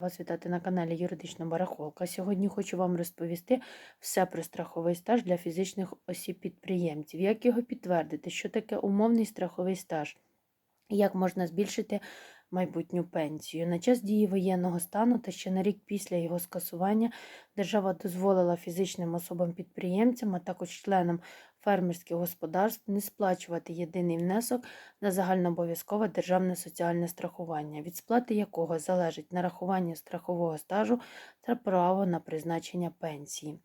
Вас вітати на каналі Юридична Барахолка. Сьогодні хочу вам розповісти все про страховий стаж для фізичних осіб-підприємців, як його підтвердити, що таке умовний страховий стаж, як можна збільшити майбутню пенсію. На час дії воєнного стану та ще на рік після його скасування держава дозволила фізичним особам-підприємцям, а також членам фермерських господарств не сплачувати єдиний внесок на загальнообов'язкове державне соціальне страхування, від сплати якого залежить нарахування страхового стажу та право на призначення пенсії.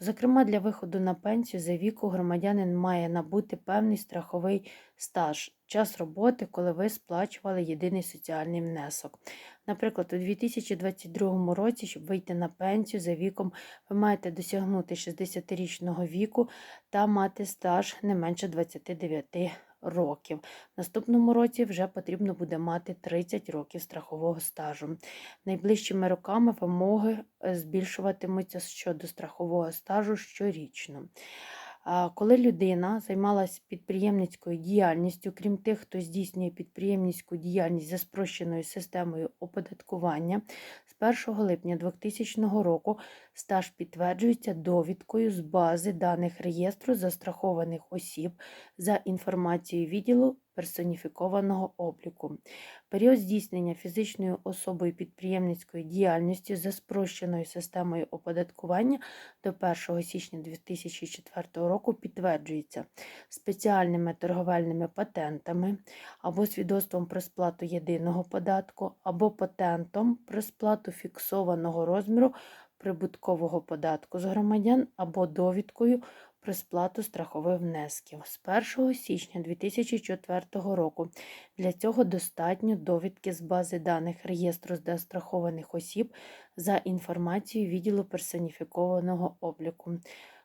Зокрема, для виходу на пенсію за віку громадянин має набути певний страховий стаж, час роботи, коли ви сплачували єдиний соціальний внесок. Наприклад, у 2022 році, щоб вийти на пенсію за віком, ви маєте досягнути 60-річного віку та мати стаж не менше 29 років. В наступному році вже потрібно буде мати 30 років страхового стажу. Найближчими роками вимоги е, збільшуватимуться щодо страхового стажу щорічно. Коли людина займалася підприємницькою діяльністю, крім тих, хто здійснює підприємницьку діяльність за спрощеною системою оподаткування, з 1 липня 2000 року стаж підтверджується довідкою з бази даних реєстру застрахованих осіб за інформацією відділу персоніфікованого обліку. Період здійснення фізичною особою підприємницької діяльності за спрощеною системою оподаткування до 1 січня 2004 року підтверджується спеціальними торговельними патентами або свідоцтвом про сплату єдиного податку, або патентом про сплату фіксованого розміру прибуткового податку з громадян або довідкою про сплату страхових внесків з 1 січня 2004 року. Для цього достатньо довідки з бази даних реєстру застрахованих осіб за інформацією відділу персоніфікованого обліку.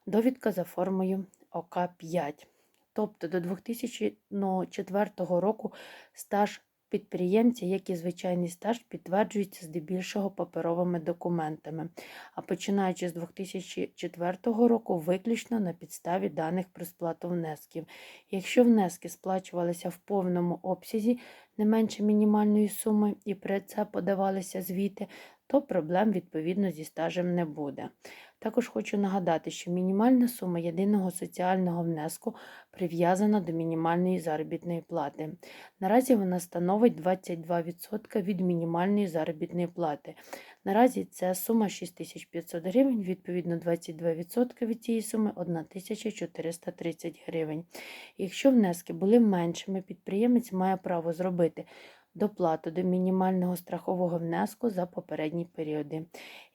Довідка за формою ОК5. Тобто до 2004 року стаж підприємця, як і звичайний стаж, підтверджується здебільшого паперовими документами, а починаючи з 2004 року, виключно на підставі даних про сплату внесків. Якщо внески сплачувалися в повному обсязі не менше мінімальної суми і при це подавалися звіти, то проблем відповідно зі стажем не буде. Також хочу нагадати, що мінімальна сума єдиного соціального внеску прив'язана до мінімальної заробітної плати. Наразі вона становить 22% від мінімальної заробітної плати. Наразі це сума 6500 гривень, відповідно 22% від цієї суми 1430 гривень. Якщо внески були меншими, підприємець має право зробити доплату до мінімального страхового внеску за попередні періоди.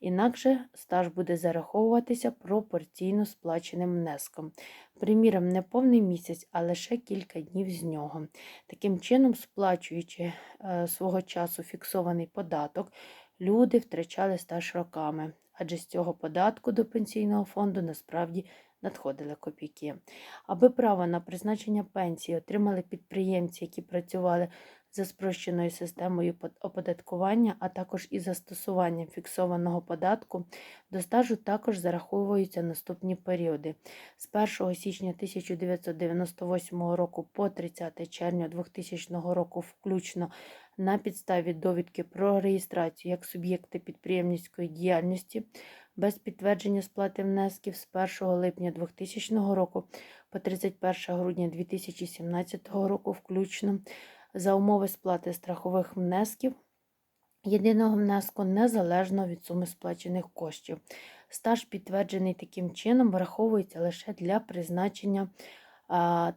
Інакше стаж буде зараховуватися пропорційно сплаченим внеском. Приміром, не повний місяць, а лише кілька днів з нього. Таким чином, сплачуючи е, свого часу фіксований податок, люди втрачали стаж роками, адже з цього податку до пенсійного фонду насправді надходили копійки. Аби право на призначення пенсії отримали підприємці, які працювали за спрощеною системою оподаткування, а також із застосуванням фіксованого податку, до стажу також зараховуються наступні періоди. З 1 січня 1998 року по 30 червня 2000 року включно на підставі довідки про реєстрацію як суб'єкти підприємницької діяльності без підтвердження сплати внесків з 1 липня 2000 року по 31 грудня 2017 року включно за умови сплати страхових внесків єдиного внеску незалежно від суми сплачених коштів. Стаж, підтверджений таким чином, враховується лише для призначення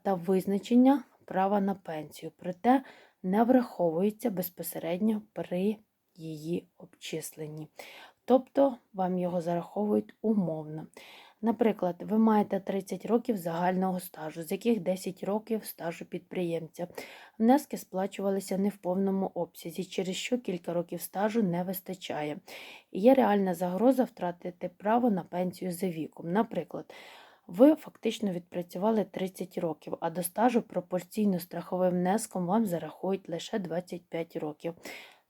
та визначення права на пенсію, проте не враховується безпосередньо при її обчисленні. Тобто вам його зараховують умовно. Наприклад, ви маєте 30 років загального стажу, з яких 10 років стажу підприємця. Внески сплачувалися не в повному обсязі, через що кілька років стажу не вистачає. Є реальна загроза втратити право на пенсію за віком. Наприклад, ви фактично відпрацювали 30 років, а до стажу пропорційно страховим внеском вам зарахують лише 25 років.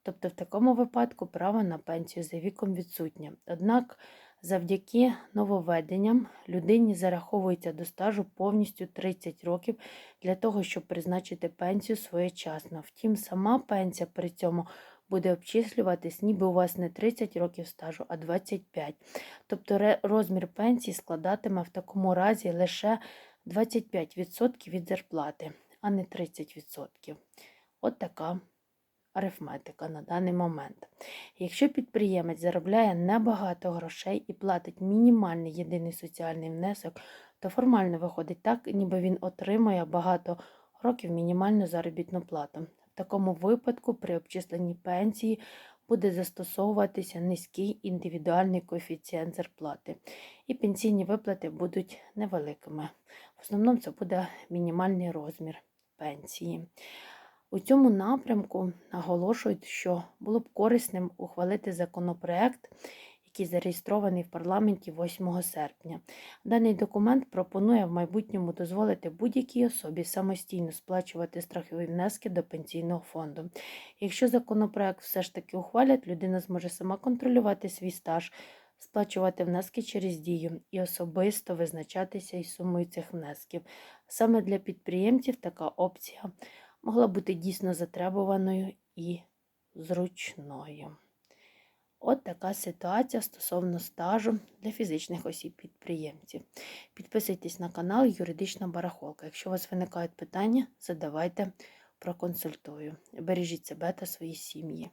Тобто, в такому випадку право на пенсію за віком відсутнє. Однак Завдяки нововведенням людині зараховується до стажу повністю 30 років для того, щоб призначити пенсію своєчасно. Втім, сама пенсія при цьому буде обчислюватись, ніби у вас не 30 років стажу, а 25. Тобто розмір пенсії складатиме в такому разі лише 25% від зарплати, а не 30%. От така арифметика на даний момент. Якщо підприємець заробляє небагато грошей і платить мінімальний єдиний соціальний внесок, то формально виходить так, ніби він отримує багато років мінімальну заробітну плату. В такому випадку при обчисленні пенсії буде застосовуватися низький індивідуальний коефіцієнт зарплати, і пенсійні виплати будуть невеликими. В основному це буде мінімальний розмір пенсії. У цьому напрямку наголошують, що було б корисним ухвалити законопроект, який зареєстрований в парламенті 8 серпня. Даний документ пропонує в майбутньому дозволити будь-якій особі самостійно сплачувати страхові внески до пенсійного фонду. Якщо законопроект все ж таки ухвалять, людина зможе сама контролювати свій стаж, сплачувати внески через дію і особисто визначатися із сумою цих внесків. Саме для підприємців така опція могла бути дійсно затребуваною і зручною. От така ситуація стосовно стажу для фізичних осіб-підприємців. Підписуйтесь на канал Юридична Барахолка. Якщо у вас виникають питання, задавайте, проконсультую. Бережіть себе та свої сім'ї.